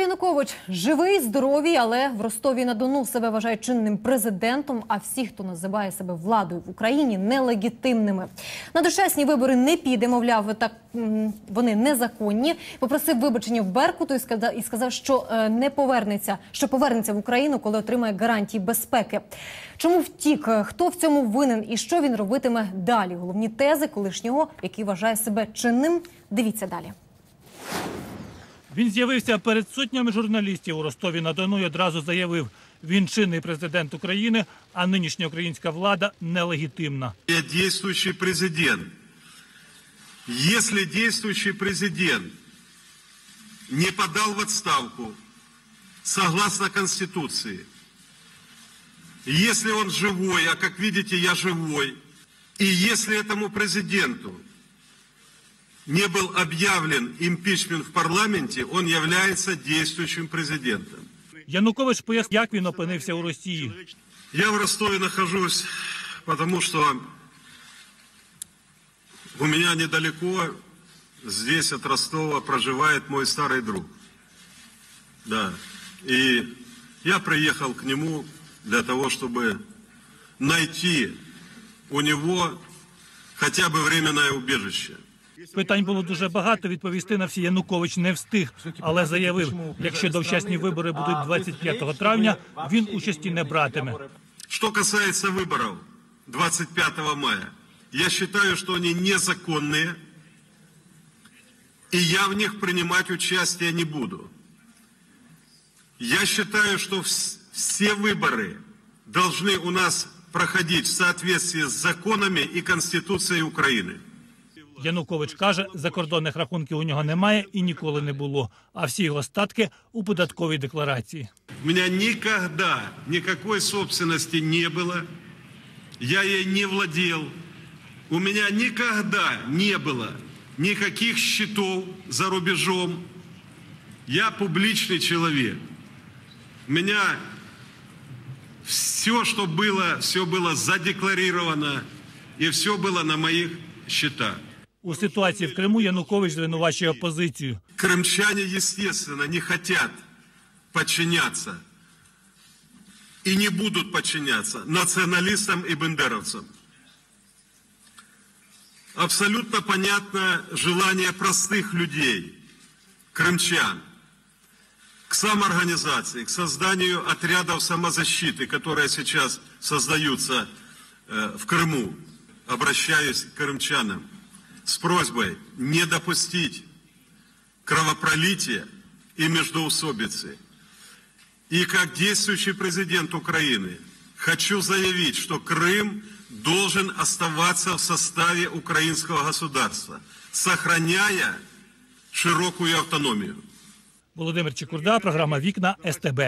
Янукович живий, здоровий, але в Ростові на Дону себе вважає чинним президентом. А всі, хто називає себе владою в Україні, нелегітимними. На дочасні вибори не піде, мовляв, так вони незаконні. Попросив вибачення в Беркуту і сказав, що е, не повернеться, що повернеться в Україну, коли отримає гарантії безпеки. Чому втік? Хто в цьому винен і що він робитиме далі? Головні тези колишнього, який вважає себе чинним. Дивіться далі. Він з'явився перед сотнями журналістів у Ростові на Дону і одразу заявив, він чинний президент України, а нинішня українська влада нелегітимна. Действующий президент. Если действующий президент не подал в отставку согласно Конституции, если он живой, а как видите, я живой, и если этому президенту не был объявлен импичмент в парламенте, он является действующим президентом. Янукович пояснив, як він опинився у Росії. Я в Ростове нахожусь, потому что у меня недалеко, здесь от Ростова, проживает мой старый друг. Да. И я приехал к нему для того, чтобы найти у него хотя бы временное убежище. Питань було дуже багато. Відповісти на всі Янукович не встиг, але заявив, якщо довчасні вибори будуть 25 травня, він участі не братиме. Что касается выборов 25 мая, я считаю, что они незаконные, и я в них принимать участие не буду. Я считаю, что вс- все выборы должны у нас проходить в соответствии с законами и Конституцией Украины. Янукович каже, закордонних рахунків у нього немає і ніколи не було. А всі його статки у податковій декларації. У меня никогда никакой собственности не было. Я ей не владел. У меня никогда не было никаких счетов за рубежом. Я публичный человек. У меня все, что было, все было задекларировано, и все было на моих счетах. У ситуації в Криму Янукович звинувачує опозицію. Крымчане, естественно, не хотят подчиняться и не будут подчиняться националистам и бендеровцам. Абсолютно понятно желание простых людей, крымчан, к самоорганизации, к созданию отрядов самозащиты, которые сейчас создаются э, в Крыму. Обращаюсь к крымчанам с просьбой не допустить кровопролития и междоусобицы. И как действующий президент Украины хочу заявить, что Крым должен оставаться в составе украинского государства, сохраняя широкую автономию. Володимир Чекурда, програма Вікна СТБ.